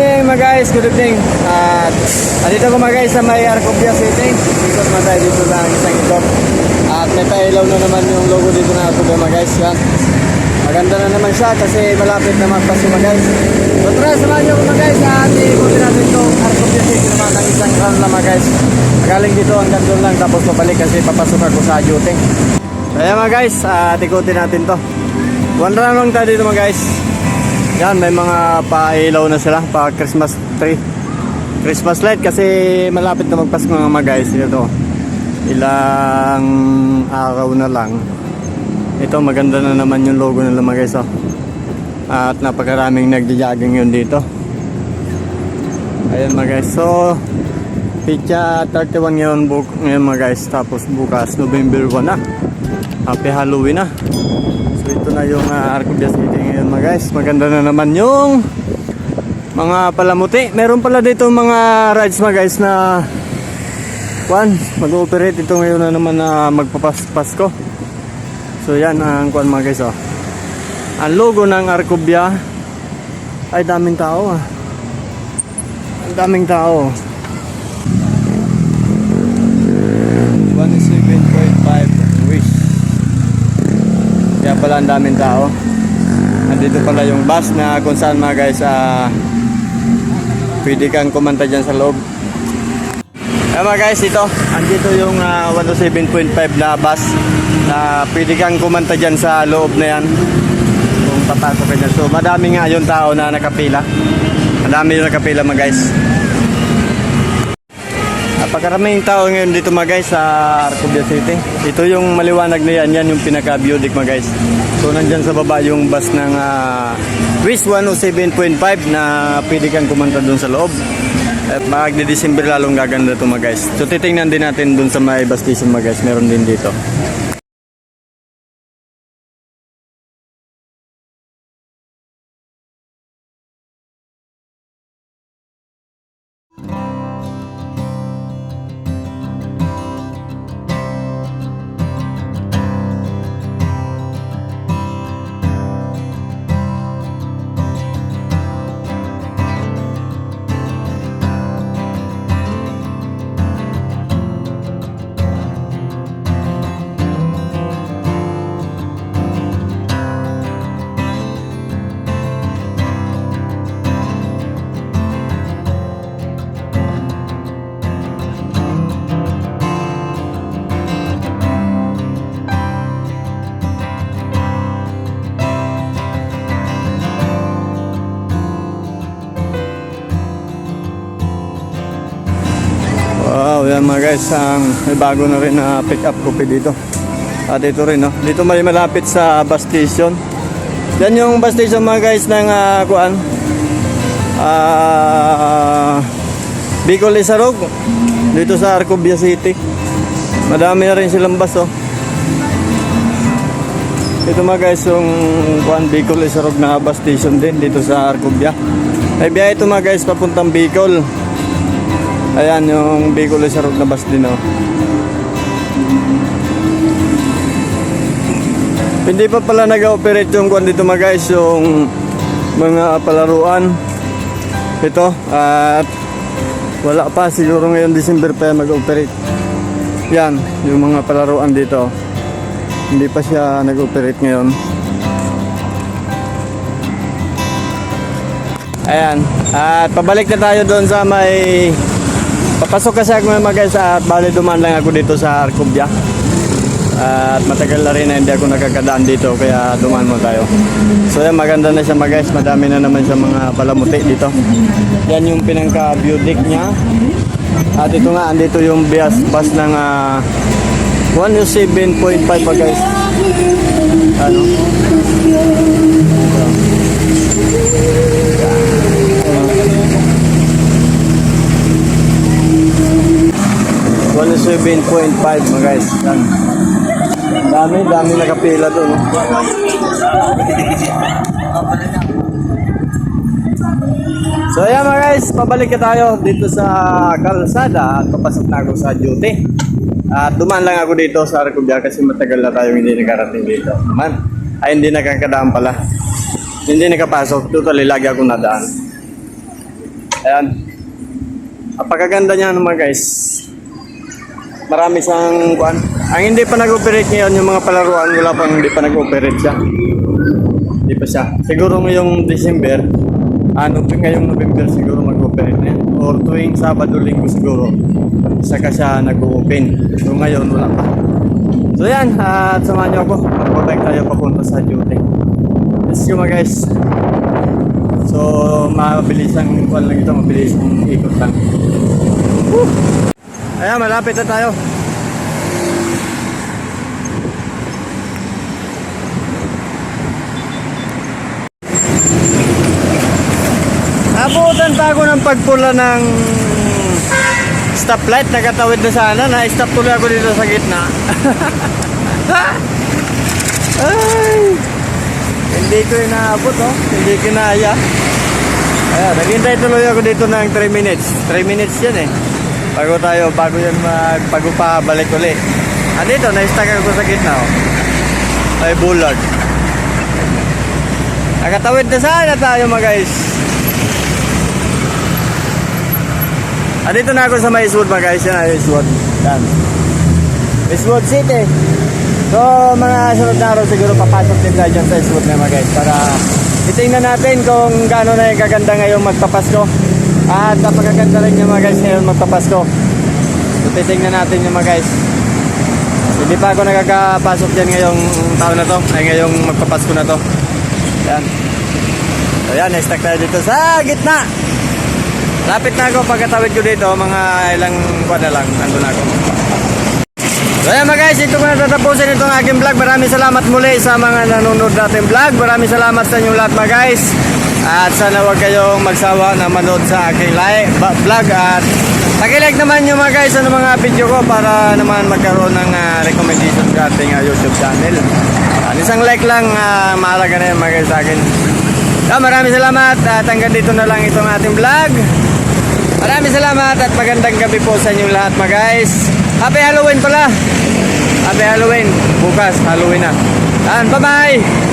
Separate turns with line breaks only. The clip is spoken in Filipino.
mga guys, good evening. At andito ko mga guys sa may Arcopia City. Dito naman tayo dito sa isang ito. At may pailaw na naman yung logo dito na Arcopia mga guys. Yan. Maganda na naman siya kasi malapit na magpaso mga guys. So tara, samahan niyo ko mga guys. At ikutin natin itong Arcopia City naman ng isang round lang mga guys. Galing dito hanggang doon lang tapos pabalik kasi papasok ako sa duty. So ayan mga guys, at ikutin natin to. One round lang tayo dito mga guys. Yan, may mga pailaw na sila, pa Christmas tree. Christmas light kasi malapit na magpasko nga mga guys. Ito, ilang araw na lang. Ito, maganda na naman yung logo nila mga guys. Oh. At napakaraming nagja-jogging yun dito. Ayan mga guys. So, Pitya 31 ngayon, buk ngayon mga guys. Tapos bukas, November 1 na. Happy Halloween na. So ito na yung uh, Arcobia City ngayon mga guys. Maganda na naman yung mga palamuti. Meron pala dito mga rides mga guys na kwan, mag-ooperate ito ngayon na naman na magpapasko. So yan ang kwan mga guys oh. Ang logo ng Arcobia ay daming tao ah. Ang daming tao. 17.5 wish. Kaya pala ang daming tao. Nandito pala yung bus na kung saan mga guys ah pwede kang kumanta dyan sa loob. Kaya mga guys, ito. Andito yung ah, 107.5 na bus na pwede kang kumanta dyan sa loob na yan. Kung papasok ka dyan. So madami nga yung tao na nakapila. Madami yung nakapila mga guys. Napakaraming tao ngayon dito mga guys sa Arcobia City. Ito yung maliwanag na yan, yan yung pinaka-beautic mga guys. So nandyan sa baba yung bus ng uh, Wish 107.5 na pwede kang kumanta dun sa loob. At magdi-December lalong gaganda ito mga guys. So titingnan din natin dun sa may bus station mga guys, meron din dito. Wow, yan mga guys, ang may bago na rin na pick up coffee dito. At ito rin, no? Dito may malapit sa bus station. Yan yung bus station mga guys ng uh, kuan. Ah, Bicol Isarog dito sa Arcobia City. Madami na rin silang bus, oh. Ito mga guys, yung kuan Bicol Isarog na bus station din dito sa Arcobia. May biyahe ito mga guys papuntang Bicol. Ayan yung Bicol Isarog na bus din oh. Hindi pa pala nag-operate yung kwan dito mga guys yung mga palaruan. Ito at wala pa siguro ngayon December pa mag-operate. Yan yung mga palaruan dito. Hindi pa siya nag-operate ngayon. Ayan. At pabalik na tayo doon sa may Papasok kasi ako mga guys at bali dumaan lang ako dito sa Arcubia. At matagal na rin na hindi ako nakakadaan dito kaya dumaan mo tayo. So yan maganda na siya mga guys. Madami na naman siya mga palamuti dito. Yan yung pinangka view deck niya. At ito nga andito yung bias bus ng ah, uh, 107.5 guys. Ano? 27.5 mga guys. Yan. Dami, dami nakapila doon. So ayan mga guys, pabalik ka tayo dito sa kalsada at papasok na ako sa duty. At uh, dumaan lang ako dito sa Arcubia kasi matagal na tayo hindi nakarating dito. Man, ay hindi nakakadaan pala. Hindi nakapasok, totally lagi ako nadaan. Ayan. Napakaganda niya naman guys. Marami siyang kuan. Ang hindi pa nag-operate ngayon, yung mga palaruan, wala pang hindi pa nag-operate siya. Hindi pa siya. Siguro ngayong December, ano ngayong November siguro mag-operate na. Or tuwing Sabado, Linggo siguro, saka siya nag-open. So ngayon, wala pa. So yan, at samahan niyo ako. Magbabike tayo papunta sa duty. Let's go mga guys. So, mabilis ang kuan lang ito, mabilis ang ikot lang. Woo! Ayan, malapit na tayo. Abutan pa ako ng pagpula ng stoplight. Nakatawid na sana. Na-stop tuloy ako dito sa gitna. Ay! Hindi ko inaabot, oh. Hindi ko inaya. Ayan, naghintay tuloy ako dito ng 3 minutes. 3 minutes yan eh. Bago tayo, bago yan mag, bago pa balik uli. Ah, dito, na-stuck ako sa gitna, oh. Ay, bulag. Nakatawid na sana tayo, mga guys. Ah, dito na ako sa may Eastwood, mga guys. Yan, ah, Eastwood. Yan. Eastwood City. So, mga sunod na araw siguro papasok din tayo dyan sa Eastwood na mga guys para itingnan natin kung gaano na yung kaganda ngayong magpapasko. At napakaganda rin yung mga guys ngayon magpapasko. So, titingnan natin yung mga guys. Hindi pa ako nakakapasok dyan ngayong taon na to. Ay ngayong magpapasko na to. Yan. So yan, na-stuck tayo dito sa gitna. Lapit na ako pagkatawid ko dito, mga ilang na lang, nandun ako. So yan mga guys, ito ko na tatapusin itong aking vlog. Maraming salamat muli sa mga nanonood natin vlog. Maraming salamat sa inyong lahat mga guys. At sana huwag kayong magsawa na manood sa aking live, vlog. At pakilike naman yung mga guys sa mga video ko para naman magkaroon ng ah, recommendation sa ating ah, YouTube channel. At isang like lang, uh, mahalaga na yan mga guys sa akin. So, maraming salamat at hanggang dito na lang itong ating vlog. Maraming salamat at magandang gabi po sa inyong lahat mga guys. Happy Halloween pala. Happy Halloween. Bukas, Halloween na. Yan, bye-bye.